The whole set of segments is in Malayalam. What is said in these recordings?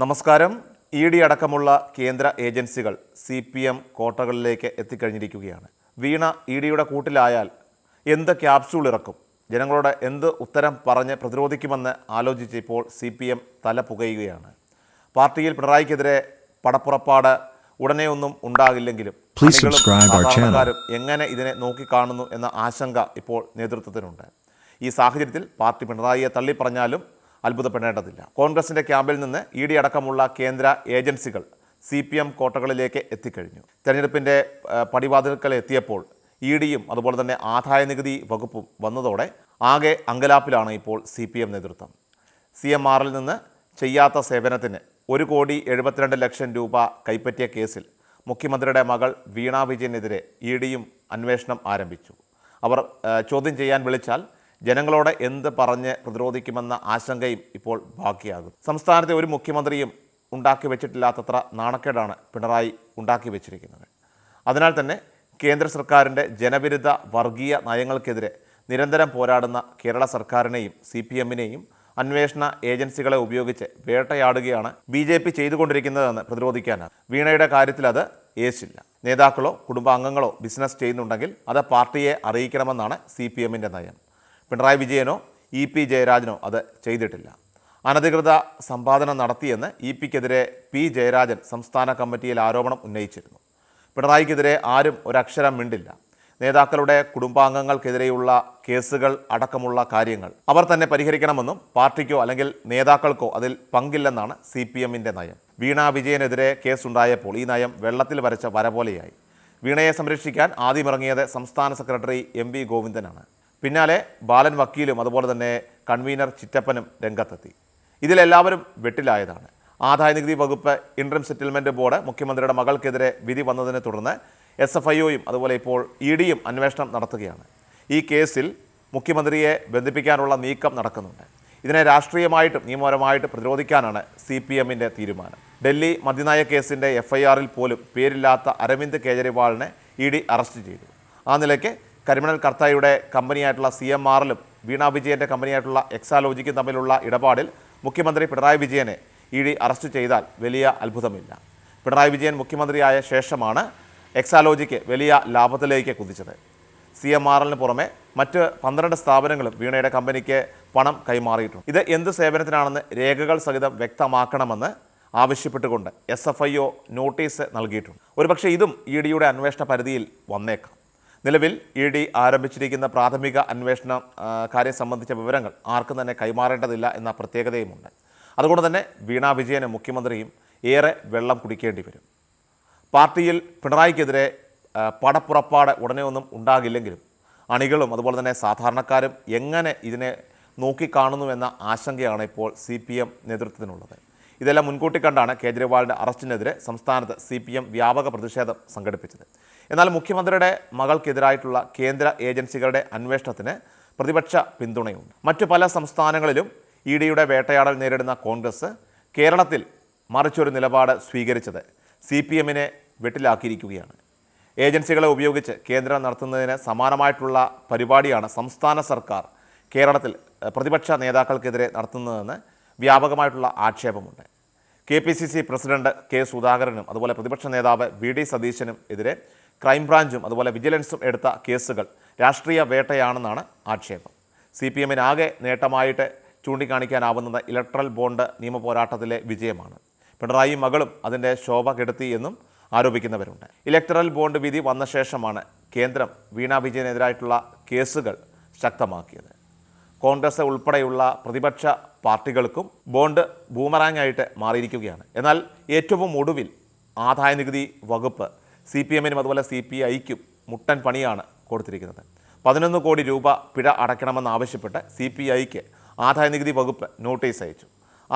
നമസ്കാരം. ഇ ഡി അടക്കമുള്ള കേന്ദ്ര ഏജൻസികൾ സി പി എം കോട്ടകളിലേക്ക് എത്തിക്കഴിഞ്ഞിരിക്കുകയാണ്. വീണ ഇ ഡിയുടെ കൂട്ടിലായാൽ എന്ത് ക്യാപ്സ്യൂൾ ഇറക്കും? ജനങ്ങളോട് എന്ത് ഉത്തരം പറഞ്ഞ് പ്രതിരോധിക്കുമെന്ന് ആലോചിച്ച് ഇപ്പോൾ സി പി എം തല പുകയുകയാണ്. പാർട്ടിയിൽ പിണറായിക്കെതിരെ പടപ്പുറപ്പാട് ഉടനെ ഒന്നും ഉണ്ടാകില്ലെങ്കിലും. സാധാരണക്കാരും എങ്ങനെ ഇതിനെ നോക്കിക്കാണുന്നു എന്ന ആശങ്ക ഇപ്പോൾ നേതൃത്വത്തിനുണ്ട്. ഈ സാഹചര്യത്തിൽ പാർട്ടി പിണറായിയെ തള്ളിപ്പറഞ്ഞാലും അത്ഭുതപ്പെടേണ്ടതില്ല. കോൺഗ്രസിന്റെ ക്യാമ്പിൽ നിന്ന് ഇ ഡി അടക്കമുള്ള കേന്ദ്ര ഏജൻസികൾ സി പി എം കോട്ടകളിലേക്ക് എത്തിക്കഴിഞ്ഞു. തെരഞ്ഞെടുപ്പിന്റെ പടിവാതിൽക്കൽ എത്തിയപ്പോൾ ഇ ഡിയും അതുപോലെ തന്നെ ആദായ നികുതി വകുപ്പും വന്നതോടെ ആകെ അങ്കലാപ്പിലാണ് ഇപ്പോൾ സി പി എം നേതൃത്വം. സി എം ആറിൽ നിന്ന് ചെയ്യാത്ത സേവനത്തിന് ഒരു കോടി എഴുപത്തിരണ്ട് ലക്ഷം രൂപ കൈപ്പറ്റിയ കേസിൽ മുഖ്യമന്ത്രിയുടെ മകൾ വീണാ വിജയനെതിരെ ഇ ഡിയും അന്വേഷണം ആരംഭിച്ചു. അവർ ചോദ്യം ചെയ്യാൻ വിളിച്ചാൽ ജനങ്ങളോട് എന്ത് പറഞ്ഞ് പ്രതിരോധിക്കുമെന്ന ആശങ്കയും ഇപ്പോൾ ബാക്കിയാകും. സംസ്ഥാനത്തെ ഒരു മുഖ്യമന്ത്രിയും ഉണ്ടാക്കി വെച്ചിട്ടില്ലാത്തത്ര നാണക്കേടാണ് പിണറായി ഉണ്ടാക്കി വെച്ചിരിക്കുന്നത്. അതിനാൽ തന്നെ കേന്ദ്ര സർക്കാരിന്റെ ജനവിരുദ്ധ വർഗീയ നയങ്ങൾക്കെതിരെ നിരന്തരം പോരാടുന്ന കേരള സർക്കാരിനെയും സി പി എമ്മിനെയും അന്വേഷണ ഏജൻസികളെ ഉപയോഗിച്ച് വേട്ടയാടുകയാണ് ബി ജെ പി ചെയ്തുകൊണ്ടിരിക്കുന്നതെന്ന് പ്രതിരോധിക്കാനാണ് വീണയുടെ കാര്യത്തിൽ അത് ഏശില്ല. നേതാക്കളോ കുടുംബാംഗങ്ങളോ ബിസിനസ് ചെയ്യുന്നുണ്ടെങ്കിൽ അത് പാർട്ടിയെ അറിയിക്കണമെന്നാണ് സി പി എമ്മിന്റെ നയം. പിണറായി വിജയനോ ഇ പി ജയരാജനോ അത് ചെയ്തിട്ടില്ല. അനധികൃത സമ്പാദനം നടത്തിയെന്ന് ഇ പിക്കെതിരെ പി ജയരാജൻ സംസ്ഥാന കമ്മിറ്റിയിൽ ആരോപണം ഉന്നയിച്ചിരുന്നു. പിണറായിക്കെതിരെ ആരും ഒരക്ഷരം മിണ്ടില്ല. നേതാക്കളുടെ കുടുംബാംഗങ്ങൾക്കെതിരെയുള്ള കേസുകൾ അടക്കമുള്ള കാര്യങ്ങൾ അവർ തന്നെ പരിഹരിക്കണമെന്നും പാർട്ടിക്കോ അല്ലെങ്കിൽ നേതാക്കൾക്കോ അതിൽ പങ്കില്ലെന്നാണ് സി പി എമ്മിന്റെ നയം. വീണ വിജയനെതിരെ കേസുണ്ടായപ്പോൾ ഈ നയം വെള്ളത്തിൽ വരച്ച വരപോലെയായി. വീണയെ സംരക്ഷിക്കാൻ ആദ്യമിറങ്ങിയത് സംസ്ഥാന സെക്രട്ടറി എം വി ഗോവിന്ദനാണ്. പിന്നാലെ ബാലൻ വക്കീലും അതുപോലെ തന്നെ കൺവീനർ ചിറ്റപ്പനും രംഗത്തെത്തി. ഇതിലെല്ലാവരും വെട്ടിലായതാണ്. ആദായ നികുതി വകുപ്പ് ഇൻട്രം സെറ്റിൽമെന്റ് ബോർഡ് മുഖ്യമന്ത്രിയുടെ മകൾക്കെതിരെ വിധി വന്നതിനെ തുടർന്ന് എസ് എഫ് ഐ ഒയും അതുപോലെ ഇപ്പോൾ ഇ ഡിയും അന്വേഷണം നടത്തുകയാണ്. ഈ കേസിൽ മുഖ്യമന്ത്രിയെ ബന്ധിപ്പിക്കാനുള്ള നീക്കം നടക്കുന്നുണ്ട്. ഇതിനെ രാഷ്ട്രീയമായിട്ടും നിയമപരമായിട്ടും പ്രതിരോധിക്കാനാണ് സി പി എമ്മിന്റെ തീരുമാനം. ഡൽഹി മദ്യനയ കേസിന്റെ എഫ് ഐ ആറിൽ പോലും പേരില്ലാത്ത അരവിന്ദ് കേജ്രിവാളിനെ ഇ ഡി അറസ്റ്റ് ചെയ്തു. ആ നിലയ്ക്ക് കരിമണൽ കർത്തായുടെ കമ്പനിയായിട്ടുള്ള സി എം ആറിലും വീണ വിജയന്റെ കമ്പനിയായിട്ടുള്ള എക്സാലോജിക്കും തമ്മിലുള്ള ഇടപാടിൽ മുഖ്യമന്ത്രി പിണറായി വിജയനെ ഇ ഡി അറസ്റ്റ് ചെയ്താൽ വലിയ അത്ഭുതമില്ല. പിണറായി വിജയൻ മുഖ്യമന്ത്രിയായ ശേഷമാണ് എക്സാലോജിക്ക് വലിയ ലാഭത്തിലേക്ക് കുതിച്ചത്. സി എം എല്ലിന് പുറമെ മറ്റ് പന്ത്രണ്ട് സ്ഥാപനങ്ങളും വീണയുടെ കമ്പനിക്ക് പണം കൈമാറിയിട്ടുണ്ട്. ഇത് എന്ത് സേവനത്തിനാണെന്ന് രേഖകൾ സഹിതം വ്യക്തമാക്കണമെന്ന് ആവശ്യപ്പെട്ടുകൊണ്ട് S F I O notice നൽകിയിട്ടുണ്ട്. ഒരുപക്ഷെ ഇതും ഇ ഡിയുടെ അന്വേഷണ പരിധിയിൽ വന്നേക്കാം. നിലവിൽ ഇ ഡി ആരംഭിച്ചിരിക്കുന്ന പ്രാഥമിക അന്വേഷണ കാര്യം സംബന്ധിച്ച വിവരങ്ങൾ ആർക്കും തന്നെ കൈമാറേണ്ടതില്ല എന്ന പ്രത്യേകതയുമുണ്ട്. അതുകൊണ്ട് തന്നെ വീണാ വിജയന് മുഖ്യമന്ത്രിയും ഏറെ വെള്ളം കുടിക്കേണ്ടി വരും. പാർട്ടിയിൽ പിണറായിക്കെതിരെ പടപ്പുറപ്പാട് ഉടനെ ഒന്നും ഉണ്ടാകില്ലെങ്കിലും അണികളും അതുപോലെ തന്നെ സാധാരണക്കാരും എങ്ങനെ ഇതിനെ നോക്കിക്കാണുന്നുവെന്ന ആശങ്കയാണ് ഇപ്പോൾ സി പി എം നേതൃത്വത്തിനുള്ളത്. ഇതെല്ലാം മുൻകൂട്ടി കണ്ടാണ് കേജ്രിവാളിന്റെ അറസ്റ്റിനെതിരെ സംസ്ഥാനത്ത് സി പി എം വ്യാപക പ്രതിഷേധം സംഘടിപ്പിച്ചത്. എന്നാൽ മുഖ്യമന്ത്രിയുടെ മകൾക്കെതിരായിട്ടുള്ള കേന്ദ്ര ഏജൻസികളുടെ അന്വേഷണത്തിന് പ്രതിപക്ഷ പിന്തുണയുണ്ട്. മറ്റു പല സംസ്ഥാനങ്ങളിലും ഇ ഡിയുടെ വേട്ടയാടൽ നേരിടുന്ന കോൺഗ്രസ് കേരളത്തിൽ മറിച്ചൊരു നിലപാട് സ്വീകരിച്ചത് സി പി എമ്മിനെ വെട്ടിലാക്കിയിരിക്കുകയാണ്. ഏജൻസികളെ ഉപയോഗിച്ച് കേന്ദ്രം നടത്തുന്നതിന് സമാനമായിട്ടുള്ള പരിപാടിയാണ് സംസ്ഥാന സർക്കാർ കേരളത്തിൽ പ്രതിപക്ഷ നേതാക്കൾക്കെതിരെ നടത്തുന്നതെന്ന് വ്യാപകമായിട്ടുള്ള ആക്ഷേപമുണ്ട്. K P C C president K സുധാകരനും അതുപോലെ പ്രതിപക്ഷ നേതാവ് വി ഡി സതീശനും എതിരെ ക്രൈംബ്രാഞ്ചും അതുപോലെ വിജിലൻസും എടുത്ത കേസുകൾ രാഷ്ട്രീയ വേട്ടയാണെന്നാണ് ആക്ഷേപം. സി പി എമ്മിനാകെ നേട്ടമായിട്ട് ചൂണ്ടിക്കാണിക്കാനാവുന്നത് ഇലക്ട്രൽ ബോണ്ട് നിയമപോരാട്ടത്തിലെ വിജയമാണ്. പിണറായി മകളും അതിന്റെ ശോഭ കെടുത്തി എന്നും ആരോപിക്കുന്നവരുണ്ട്. ഇലക്ടറൽ ബോണ്ട് വിധി വന്ന ശേഷമാണ് കേന്ദ്രം വീണ വിജയനെതിരായിട്ടുള്ള കേസുകൾ ശക്തമാക്കിയത്. കോൺഗ്രസ് ഉൾപ്പെടെയുള്ള പ്രതിപക്ഷ പാർട്ടികൾക്കും ബോണ്ട് ബൂമറാങ് ആയിട്ട് മാറിയിരിക്കുകയാണ്. എന്നാൽ ഏറ്റവും ഒടുവിൽ ആദായനികുതി വകുപ്പ് സി പി എമ്മിനും അതുപോലെ സി പി ഐക്കും മുട്ടൻ പണിയാണ് കൊടുത്തിരിക്കുന്നത്. പതിനൊന്ന് കോടി രൂപ പിഴ അടയ്ക്കണമെന്നാവശ്യപ്പെട്ട് സി പി ഐക്ക് ആദായ നികുതി വകുപ്പ് നോട്ടീസ് അയച്ചു.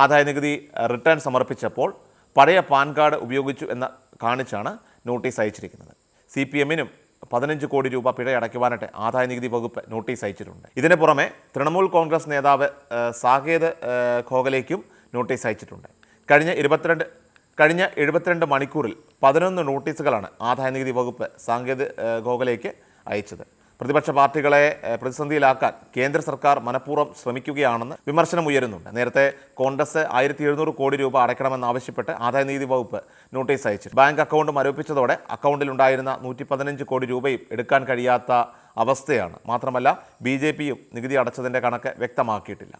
ആദായ നികുതി റിട്ടേൺ സമർപ്പിച്ചപ്പോൾ പഴയ പാൻ കാർഡ് ഉപയോഗിച്ചു എന്ന് കാണിച്ചാണ് നോട്ടീസ് അയച്ചിരിക്കുന്നത്. സി പി എമ്മിനും പതിനഞ്ച് കോടി രൂപ പിഴ അടയ്ക്കുവാനായിട്ട് ആദായ നികുതി വകുപ്പ് നോട്ടീസ് അയച്ചിട്ടുണ്ട്. ഇതിന് പുറമെ തൃണമൂൽ കോൺഗ്രസ് നേതാവ് സാകേത് ഖോഗലേക്കും നോട്ടീസ് അയച്ചിട്ടുണ്ട്. കഴിഞ്ഞ ഇരുപത്തിരണ്ട് കഴിഞ്ഞ എഴുപത്തിരണ്ട് മണിക്കൂറിൽ പതിനൊന്ന് നോട്ടീസുകളാണ് ആദായനികുതി വകുപ്പ് സാങ്കേതിക ഗോഖലേക്ക് അയച്ചത്. പ്രതിപക്ഷ പാർട്ടികളെ പ്രതിസന്ധിയിലാക്കാൻ കേന്ദ്ര സർക്കാർ മനഃപൂർവം ശ്രമിക്കുകയാണെന്ന് വിമർശനം ഉയരുന്നുണ്ട്. നേരത്തെ കോൺഗ്രസ് ആയിരത്തി എഴുന്നൂറ് കോടി രൂപ അടയ്ക്കണമെന്നാവശ്യപ്പെട്ട് ആദായനികുതി വകുപ്പ് നോട്ടീസ് അയച്ചു ബാങ്ക് അക്കൗണ്ട് മരവിപ്പിച്ചതോടെ അക്കൗണ്ടിലുണ്ടായിരുന്ന നൂറ്റി പതിനഞ്ച് കോടി രൂപയും എടുക്കാൻ കഴിയാത്ത അവസ്ഥയാണ്. മാത്രമല്ല ബി ജെ പിയും നികുതി അടച്ചതിന്റെ കണക്ക് വ്യക്തമാക്കിയിട്ടില്ല.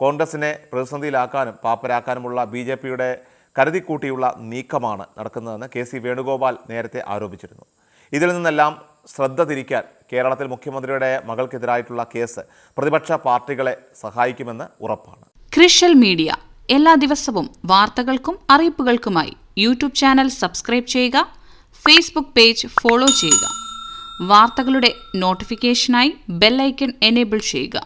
കോൺഗ്രസിനെ പ്രതിസന്ധിയിലാക്കാനും പാപ്പരാക്കാനുമുള്ള ബി ജെ പിയുടെ കരുതിക്കൂട്ടിയുള്ള നീക്കമാണ് നടക്കുന്നതെന്ന് കെ സി വേണുഗോപാൽ നേരത്തെ ആരോപിച്ചിരുന്നു. ഇതിൽ നിന്നെല്ലാം ശ്രദ്ധ തിരിക്കാൻ കേരളത്തിൽ മുഖ്യമന്ത്രിയുടെ മകൾക്കെതിരായിട്ടുള്ള കേസ് പ്രതിപക്ഷ പാർട്ടികളെ സഹായിക്കുമെന്ന് ഉറപ്പാണ്. ക്രിഷ്യൽ മീഡിയ. എല്ലാ ദിവസവും വാർത്തകൾക്കും അറിയിപ്പുകൾക്കുമായി യൂട്യൂബ് ചാനൽ സബ്സ്ക്രൈബ് ചെയ്യുക ഫേസ്ബുക്ക് പേജ് ഫോളോ ചെയ്യുക. വാർത്തകളുടെ നോട്ടിഫിക്കേഷനായി ബെല്ലൈക്കൺ എനേബിൾ ചെയ്യുക.